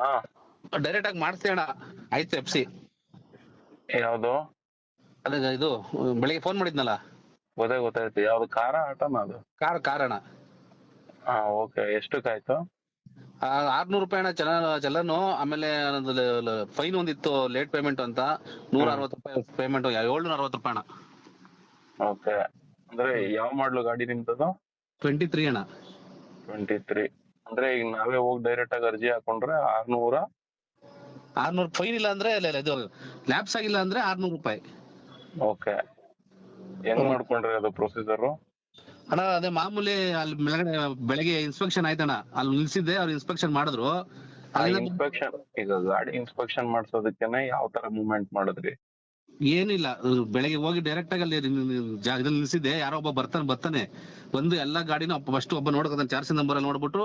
ಹಾ. ಡೈರೆಕ್ಟ್ ಆಗಿ ಮಾಡಿಸ್ತೀವಿ ಅಣ್ಣ. ಆಯ್ತು ಎಫ್ ಸಿ ಯಾವ್ದು? ಅದೇ ಇದು ಬೆಳಿಗ್ಗೆ ಫೋನ್ ಮಾಡಿದ್ನಲ್ಲ? ಗೊತ್ತೇ ಗೊತ್ತಾಯ್ತು. ಯಾವ್ದು ಕಾರ ಆಟನ ಅದು? ಕಾರ್ ಕಾರಣ ಹಾ ಓಕೆ. ಎಷ್ಟಕ್ಕಾಯ್ತು ಆರ್ನೂರು ರೂಪಾಯಿ ಅಣ್ಣ ಚಲನ್ ಚಲನು ಆಮೇಲೆ ಫೈನ್ ಒಂದಿತ್ತು ಲೇಟ್ ಪೇಮೆಂಟ್ ಅಂತ. ನೂರ ಅರವತ್ತು ರೂಪಾಯಿ ಪೇಮೆಂಟ್ ಏಳ್ನೂರ ಅರವತ್ತು ರೂಪಾಯಿ ಅಣ್ಣ. ಓಕೆ. ಅಂದ್ರೆ ಯಾವ ಮಾಡ್ಲು ಗಾಡಿ ನಿಮ್ದದು? ಟ್ವೆಂಟಿ ತ್ರೀ ಅಣ್ಣ. ಟ್ವೆಂಟಿ ತ್ರೀ ಅಂದ್ರೆ ಈಗ ನಾವೇ ಹೋಗಿ ಡೈರೆಕ್ಟ್ ಆಗಿ ಅರ್ಜಿ ಹಾಕೊಂಡ್ರೆ ಆರ್ನೂರ ಆರ್ನೂರ್ ಫೈನ್ ಇಲ್ಲ ಅಂದ್ರೆ ಇಲ್ಲ, ಇಲ್ಲ, ಇದು ಲ್ಯಾಬ್ಸ್ ಆಗಿಲ್ಲ ಅಂದ್ರೆ ಆರ್ನೂರು ರೂಪಾಯಿ. ಓಕೆ ಹೆಂಗ್ ಮಾಡ್ಕೊಂಡ್ರಿ ಅದು ಪ್ರೊಸೀಜರ್ ಅಣ್ಣ ಅದೇ ಮಾಮೂಲಿ ಅಲ್ಲಿ ಮೇಲ್ಗಡೆ ಬೆಳಗ್ಗೆ ಇನ್ಸ್ಪೆಕ್ಷನ್ ಆಯ್ತಣ್ಣ. ಅಲ್ಲಿ ನಿಲ್ಸಿದ್ದೆ ಅವ್ರು ಇನ್ಸ್ಪೆಕ್ಷನ್ ಮಾಡಿದ್ರು. ಅಲ್ಲಿಂದ ಇನ್ಸ್ಪೆಕ್ಷನ್ ಈಗ ಗಾಡಿ ಇನ್ಸ್ಪೆಕ್ಷನ್ ಮಾಡ್ಸೋದಕ್ಕೆನೆ ಯಾವ ತರ ಮೂವ್ಮೆಂಟ್ ಮಾಡಿದ್ರಿ? ಏನಿಲ್ಲ ಬೆಳಿಗ್ಗೆ ಹೋಗಿ ಡೈರೆಕ್ಟ್ ಆಗಿ ಅಲ್ಲಿ ಜಾಗದಲ್ಲಿ ನಿಲ್ಸಿದ್ದೆ ಯಾರೋ ಒಬ್ಬ ಬರ್ತಾನೆ ಬರ್ತಾನೆ. ಬಂದು ಎಲ್ಲಾ ಗಾಡಿನೂ ಫಸ್ಟ್ ಒಬ್ಬ ನೋಡ್ಕೊತಾನೆ ಚಾರ್ಜ್ ನಂಬರ್ ಅಲ್ಲಿ ನೋಡ್ಬಿಟ್ಟು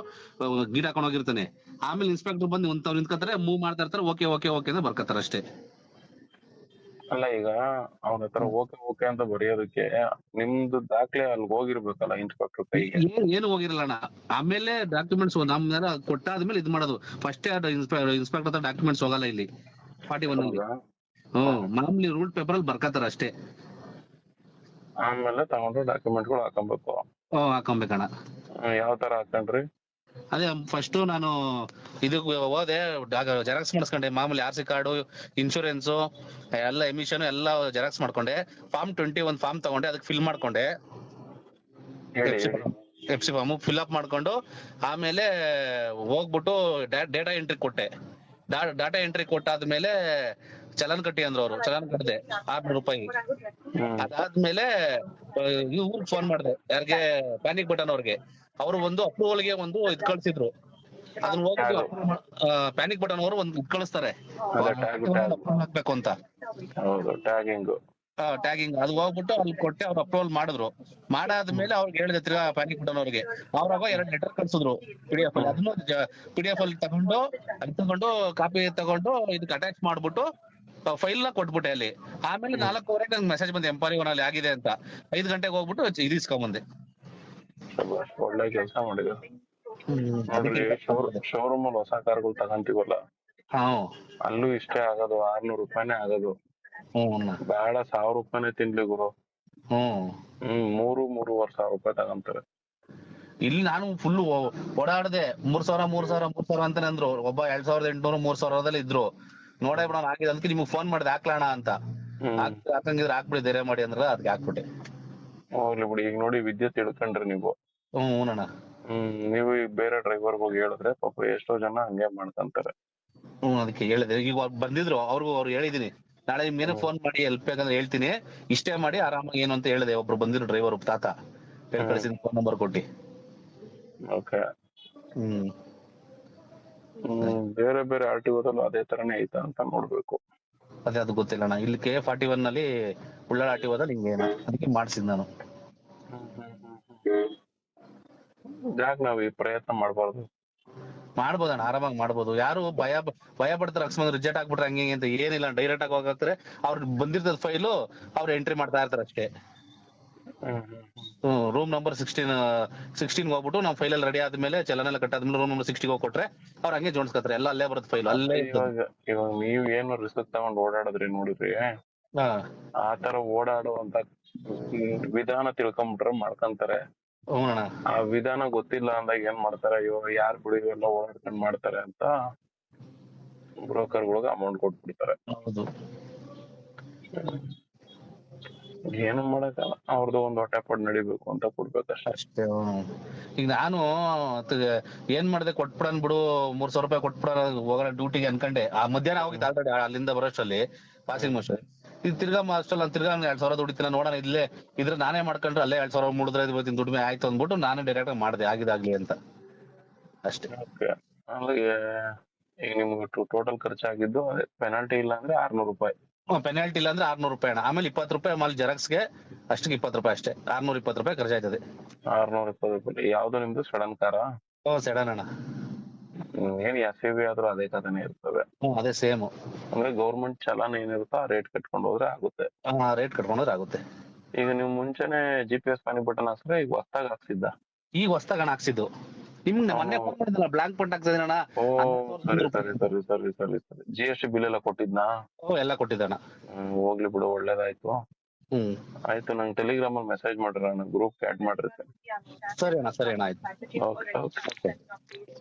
ಗೀಡ ಹಾಕೊಂಡು ಹೋಗಿರ್ತಾನೆ. ಆಮೇಲೆ ಇನ್ಸ್ಪೆಕ್ಟರ್ ಬಂದು ಒಂದ್ ನಿಂತ್ಕೊತಾರೆ ಮೂವ್ ಮಾಡ್ತಾ ಇರ್ತಾರೆ ಓಕೆ ಓಕೆ ಓಕೆ ಅಂತ ಬರ್ಕತ್ತಾರ ಅಷ್ಟೇ. ಅಲ್ಲ ಈಗ ಅವನ ಹತ್ರ ಓಕೆ ಓಕೆ ಅಂತ ಬರೆಯೋದಕ್ಕೆ ನಿಮ್ದು ದಾಖಲೆ ಅಲ್ಲಿ ಹೋಗಿರ್ಬೇಕಲ್ಲ ಇನ್ಸ್ಪೆಕ್ಟರ್ ಕೈಗೆ? ಏನ್ ಹೋಗಿರಲ್ಲ ಅಣ್ಣ. ಆಮೇಲೆ ಡಾಕ್ಯುಮೆಂಟ್ಸ್ ನಮ್ ಕೊಟ್ಟಾದ್ಮೇಲೆ ಇದ್ ಮಾಡೋದು. ಫಸ್ಟ್ ಇನ್ಸ್ಪೆಕ್ಟರ್ ಹತ್ರ ಡಾಕ್ಯುಮೆಂಟ್ಸ್ ಹೋಗಲ್ಲ ಇಲ್ಲಿ. ಫಾರ್ಟಿ ಒನ್ ಮಾಮೂಲಿ ರೂಲ್ ಪೇಪರ್ ಅಲ್ಲಿ ಬರ್ಕತ್ತಾರ ಅಷ್ಟೇ. ಆಮೇಲೆ ತಗೊಂಡು ಡಾಕ್ಯುಮೆಂಟ್ಗಳು ಹಾಕೊಬೇಕು ಓ ಹಾಕೊಬೇಕಣ್ಣ ಯಾವ ತರ ಹಾಕೊಂಡ್ರಿ ಅದೇ ಫಸ್ಟ್ ನಾನು ಇದು ಹೋದೆ ಜೆರಾಕ್ಸ್ ಮಾಡಿಸ್ಕೊಂಡೆ ಮಾಮೂಲಿ ಆರ್ ಸಿ ಕಾರ್ಡು ಇನ್ಶೂರೆನ್ಸ್ ಎಲ್ಲ ಎಮಿಷನ್ ಎಲ್ಲ ಜೆರಾಕ್ಸ್ ಮಾಡ್ಕೊಂಡೆ. ಫಾರ್ಮ್ ಟ್ವೆಂಟಿ ಒನ್ ಫಾರ್ಮ್ ತಗೊಂಡೆ ಅದಕ್ಕೆ ಫಿಲ್ ಮಾಡ್ಕೊಂಡೆ. F C form fill up ಮಾಡ್ಕೊಂಡು ಆಮೇಲೆ ಹೋಗ್ಬಿಟ್ಟು ಡೇಟಾ ಎಂಟ್ರಿ ಕೊಟ್ಟೆ. ಡಾಟಾ ಎಂಟ್ರಿ ಕೊಟ್ಟಾದ್ಮೇಲೆ ಚಲನ್ ಕಟ್ಟಿ ಅಂದ್ರು ಅವರು ಚಲನ್ ಕಟ್ಟದೆ ಆರ್ನೂರು ರೂಪಾಯಿ. ಅದಾದ್ಮೇಲೆ ಇವ್ರಿಗೆ ಫೋನ್ ಮಾಡಿದೆ. ಯಾರಿಗೆ ಪ್ಯಾನಿಕ್ ಬಟನ್ ಅವ್ರಿಗೆ. ಅವ್ರು ಒಂದು ಅಪ್ರೂವಲ್ಗೆ ಒಂದು ಇದ್ ಕಳ್ಸಿದ್ರು. ಅದನ್ನ ಹೋಗಿ ಪ್ಯಾನಿಕ್ ಬಟನ್ ಅವರು ಒಂದು ಇದ್ ಕಳಿಸ್ತಾರೆ. ಹಾಕ್ಬೇಕು ಅಂತ. ಟ್ಯಾಗಿಂಗ್ ಅದು ಹೋಗ್ಬಿಟ್ಟು ಅಲ್ಲಿ ಕೊಟ್ಟೆ ಅವ್ರು ಅಪ್ರೂವಲ್ ಮಾಡಿದ್ರು. ಮಾಡಾದ್ಮೇಲೆ ಅವ್ರಿಗೆ ಹೇಳಿದೆ ತಿರ್ಗಾ ಪ್ಯಾನಿಕ್ ಬಟನ್ ಅವ್ರಿಗೆ. ಅವ್ರಾಗ ಎರಡ್ ಲೆಟರ್ ಕಳ್ಸಿದ್ರು ಪಿ ಡಿ ಎಫ್ ಅಲ್ಲಿ. ಅದನ್ನು ಪಿ ಡಿ ಎಫ್ ಅಲ್ಲಿ ತಗೊಂಡು ಅದ್ ತಗೊಂಡು ಕಾಪಿ ತಗೊಂಡು ಇದಕ್ಕೆ ಅಟ್ಯಾಚ್ ಮಾಡ್ಬಿಟ್ಟು ಫೈಲ್ನ ಕೊಟ್ಬಿಟ್ಟೆ ಅಲ್ಲಿ. ಆಮೇಲೆ ನಾಲ್ಕೂವರೆಗೆ ನಂಗೆ ಮೆಸೇಜ್ ಬಂದೆ ಎಂಪಾರಿ ಒನ್ ಅಲ್ಲಿ ಆಗಿದೆ ಅಂತ. ಐದು ಗಂಟೆಗೆ ಹೋಗ್ಬಿಟ್ಟು ಇದು ಇಸ್ಕೊಂಬಂದೆ. ಒಳ್ಳೆ ಕೆಲಸ ಮಾಡಿದ್ರು ನೋಡ್ರಿ ಶೋರೂಮ್ ಅಲ್ಲಿ ಹೊಸ ಕಾರ್ಗಳು ತಗಂತೀವಲ್ಲ? ಹ್ಮ್ ಅಲ್ಲೂ ಇಷ್ಟೇ ಆಗೋದು ಆರ್ನೂರು ರೂಪಾಯಿನೇ ಆಗೋದು. ಹ್ಮ್. ಬೇಡ ಸಾವಿರ ರೂಪಾಯಿನೇ ತಿನ್ಲಿ ಗುರು. ಹ್ಮ್. ಹ್ಮ್ ಮೂರು ಮೂರುವರೆ ಸಾವಿರ ರೂಪಾಯಿ ತಗಂತಾರೆ. ಇಲ್ಲಿ ನಾನು ಫುಲ್ ಓಡಾಡದೆ ಮೂರ್ ಸಾವಿರ ಮೂರ್ ಸಾವಿರ ಮೂರ್ ಸಾವಿರ ಅಂತಾನೆ ಅಂದ್ರು. ಒಬ್ಬ ಎರಡ್ ಸಾವಿರದ ಎಂಟ್ನೂರು ಮೂರ್ ಸಾವಿರದಲ್ಲಿ ಇದ್ರು. ನೋಡೇ ಬಿಡೋಣ ಹಾಕಿದ ಅದಕ್ಕೆ ನಿಮ್ಗೆ ಫೋನ್ ಮಾಡಿದ್ ಹಾಕ್ಲಣ ಅಂತ. ಹಾಕ್- ಹಾಕಂಗಿದ್ರೆ ಹಾಕ್ಬಿಡಿ ಧೈರ್ಯ ಮಾಡಿ ಅಂದ್ರ ಅದಕ್ಕೆ ಹಾಕ್ಬಿಟ್ಟೆ. ಹೋಗ್ಲಿ ಬಿಡಿ ಈಗ ನೋಡಿ ವಿದ್ಯುತ್ ಇಳ್ಕೊಂಡ್ರಿ ನೀವು. ಹ್ಮ್ ಅಣ್ಣ ಹ್ಮ್ ನೀವು ಈಗ ಬೇರೆ ಡ್ರೈವರ್ ಹೋಗಿ ಹೇಳಿದ್ರೆ ಪಾಪ ಎಷ್ಟೋ ಜನ ಹಂಗೆ ಮಾಡ್ಕೊಂತಾರೆ. ಹ್ಮ್ ಅದಕ್ಕೆ ಹೇಳಿದೆ. ಈಗ ಅವ್ರು ಬಂದಿದ್ರು ಅವ್ರಿಗೂ ಅವ್ರು ಹೇಳಿದೀನಿ. ನಾಳೆ ನಿಮ್ಗೆ ಏನೋ ಫೋನ್ ಮಾಡಿ ಹೆಲ್ಪ್ ಬೇಕಂದ್ರೆ ಹೇಳ್ತೀನಿ. ಇಷ್ಟೇ ಮಾಡಿ ಆರಾಮಾಗಿ ಏನು ಅಂತ ಹೇಳಿದೆ. ಒಬ್ರು ಬಂದಿದ್ರು ಡ್ರೈವರ್ ತಾತ. ಬೇರೆ ಕಳಿಸಿದ ಫೋನ್ ನಂಬರ್ ಕೊಟ್ಟಿ. ಓಕೆ. ಹ್ಮ್. ಹ್ಮ್. ಬೇರೆ ಬೇರೆ ಆರ್ ಟಿ ಓದಲ್ಲೂ ಅದೇ ತರನೇ ಐತಾ ಅಂತ ನೋಡ್ಬೇಕು. ಅದೇ ಅದು ಗೊತ್ತಿಲ್ಲ ಅಣ್ಣ. ಇಲ್ಲಿ ಕೆ ಫಾರ್ಟಿ ಒನ್ನಲ್ಲಿ ಉಳ್ಳಾಳ ಆಟಿ ಹೋದಲ್ಲಿ ಹಿಂಗೆ ಏನೋ? ಅದಕ್ಕೆ ಮಾಡ್ಸಿದ್ ನಾನು. ಯಾಕೆ ನಾವು ಈ ಪ್ರಯತ್ನ ಮಾಡ್ಬಾರ್ದು. ಮಾಡ್ಬೋದಣ್ಣ ಆರಾಮಾಗಿ ಮಾಡ್ಬೋದು. ಯಾರು ಭಯ ಭಯ ಪಡ್ತಾರೆ ಅಕಸ್ಮಾತ್ ರಿಜೆಕ್ಟ್ ಆಗ್ಬಿಟ್ರೆ ಹಂಗೆ ಹಿಂಗೆ ಅಂತ ಏನಿಲ್ಲ ಡೈರೆಕ್ಟ್ ಆಗಿ ಹೋಗಾಕ್ತಾರೆ. ಅವ್ರು ಬಂದಿರ್ತದ ಫೈಲು ಅವ್ರು ಎಂಟ್ರಿ ಮಾಡ್ತಾ ಇರ್ತಾರೆ ಅಷ್ಟೇ. Hmm. Room number sixteen sixteen ಹೋಗ್ಬಿಟ್ಟು ನಾವು ಫೈಲ್ ಅಲ್ಲಿ ರೆಡಿ ಆದ್ಮೇಲೆ ಚಲನ ಎಲ್ಲ ಕಟ್ಟಾದ್ಮೇಲೆ ರೂಮ್ ನಂಬರ್ ಸಿಕ್ಸ್ಟಿ ಹೋಗಿ ಕೊಟ್ರೆ ಅವ್ರ ಹಂಗೆ ಜೋಡಿಸ್ಕೊತಾರೆ ಎಲ್ಲ ಅಲ್ಲೇ ಬರುತ್ತೆ ಫೈಲ್ ಅಲ್ಲೇ. ಇವಾಗ ಇವಾಗ ನೀವ್ ಏನು ರಿಸ್ಕ್ ತಗೊಂಡ್ ಓಡಾಡಿದ್ರಿ ನೋಡಿದ್ರಿ ಹಾ. ಆ ತರ ಓಡಾಡುವಂತ ವಿಧಾನ ತಿಳ್ಕೊಂಬಿಟ್ರೆ ಮಾಡ್ಕೊಂತಾರೆ. ಆ ವಿಧಾನ ಗೊತ್ತಿಲ್ಲ ಅಂದಾಗ ಏನ್ ಮಾಡ್ತಾರೆ? ಇವಾಗ ಯಾರ್ ಬಿಡಿ ಎಲ್ಲ ಓಡಾಡ್ಕೊಂಡ್ ಮಾಡ್ತಾರೆ ಅಂತ ಬ್ರೋಕರ್ ಗಳಿಗೆ ಅಮೌಂಟ್ ಕೊಟ್ಬಿಡ್ತಾರೆ. ಹೌದು. ಏನು ಮಾಡಕಲ್ಲ ಅವ್ರದ್ದು ಒಂದ್ ಹೊಟ್ಟೆ ಪಡ್ ನಡಿಬೇಕು ಅಂತ ಕೊಡ್ಬೇಕು ಅಷ್ಟೇ ಹ್ಮ್. ಈಗ ನಾನು ತ- ಏನ್ ಮಾಡ್ದೆ ಕೊಟ್ಬಿಡನ್ ಬಿಡು ಮೂರ್ ಸಾವಿರ ರೂಪಾಯಿ ಕೊಟ್ಬಿಡೋಣ ಹೋಗೋಣ ಡ್ಯೂಟಿಗೆ ಅನ್ಕಂಡೆ. ಆ ಮಧ್ಯಾಹ್ನ ಹೋಗಿ ಆಲ್ರೆಡಿ ಅಲ್ಲಿಂದ ಬರೋಷ್ಟರಲ್ಲಿ ಪಾಸಿಂಗ್ ಮೋಸ್ಟ್ ಈಗ ತಿರ್ಗಾ ಅಷ್ಟಲ್ಲ ನಾನು ತಿರ್ಗಾ ಎರಡ್ ಸಾವಿರ ದುಡಿತೀನಿ ನೋಡೋಣ ಇಲ್ಲೇ. ಇದ್ರೆ ನಾನೇ ಮಾಡ್ಕೊಂಡ್ರೆ ಅಲ್ಲೇ ಎರಡ್ ಸಾವಿರ ಮೂಡಿದ್ರೆ ಇವತ್ತಿನ ದುಡಿಮೆ ಆಯ್ತು ಅಂದ್ಬಿಟ್ಟು ನಾನೇ ಡೈರೆಕ್ಟ್ ಆಗಿ ಮಾಡಿದೆ ಆಗಿದಾಗ್ಲಿ ಅಂತ. ಅಷ್ಟೇ. ಅಲ್ಲಿಗೆ ಈಗ ನಿಮ್ಗೆ ಟೋಟಲ್ ಖರ್ಚಾಗಿದ್ದು ಪೆನಾಲ್ಟಿ ಇಲ್ಲ ಅಂದ್ರೆ ಆರ್ನೂರು ರೂಪಾಯಿ. ಪೆನಾಲ್ಟಿ ಇಲ್ಲ ಅಂದ್ರೆ ಆರ್ನೂರು ರೂಪಾಯಿ ಅಣ್ಣ ಆಮೇಲೆ ಇಪ್ಪತ್ತು ರೂಪಾಯಿ ಆಮೇಲೆ ಜೆರಾಕ್ಸ್ಗೆ ಅಷ್ಟಕ್ಕೆ ಇಪ್ಪತ್ತು ರೂಪಾಯಿ ಅಷ್ಟೇ. ಆರ್ನೂರ ಇಪ್ಪತ್ತು ರೂಪಾಯಿ ಖರ್ಚಾಯ್ತದೆ ಆರ್ನೂರ ಇಪ್ಪತ್ತು ರೂಪಾಯಿ. ಯಾವ್ದು ನಿಮ್ದು? ಸಡನ್ ಕಾರ ಓ ಸಡನ್ ಅಣ್ಣ. ಏನ್ ಎಸ್ ಬಿ ಆದ್ರೂ ಅದೇ ಕಥೆನೆ ಇರ್ತವೆ. ಅದೇ ಸೇಮ್ ಅಂದ್ರೆ ಗೌರ್ಮೆಂಟ್ ಚಲನ್ ಏನಿರುತ್ತೋ ಆ ರೇಟ್ ಕಟ್ಕೊಂಡು ಹೋದ್ರೆ ಆಗುತ್ತೆ. ರೇಟ್ ಕಟ್ಕೊಂಡ್ರೆ ಆಗುತ್ತೆ. ಈಗ ನೀವು ಮುಂಚೆನೆ G P S panic button ಹಾಕ್ಸಿದ್ರೆ ಈಗ ಹೊಸ್ದಾಗ ಹಾಕ್ಸಿದ್ದ? ಈಗ ಹೊಸ್ದಾಗ ಅಣ್ಣ ಹಾಕ್ಸಿದ್ದು. ನಿಮ್ಗೆ ಮೊನ್ನೆ ಫೋನ್ ಮಾಡಿದ್ನಲ್ಲ ಬ್ಲಾಂಕ್ ಪಂಟ್ ಆಗ್ತದೆ ಅಣ್ಣ. ಓ ಸರಿ ಸರಿ ಸರಿ ಸರಿ ಸರಿ ಸರಿ. ಜಿ ಎಸ್ ಟಿ ಬಿಲ್ ಎಲ್ಲ ಕೊಟ್ಟಿದ್ನಾ? ಓ ಎಲ್ಲ ಕೊಟ್ಟಿದ್ದಣ್ಣ ಹ್ಮ್, ಹೋಗ್ಲಿ ಬಿಡು ಒಳ್ಳೇದಾಯ್ತು. ಹ್ಮ್. ಆಯ್ತು ನಂಗೆ ಟೆಲಿಗ್ರಾಮ್ ಅಲ್ಲಿ ಮೆಸೇಜ್ ಮಾಡಿರಣ್ಣ ನಾನು ಗ್ರೂಪ್ ಆಡ್ ಮಾಡಿರ್ತೀನಿ ಸರಿ ಅಣ್ಣ ಸರಿ ಅಣ್ಣ ಆಯ್ತು. Okay okay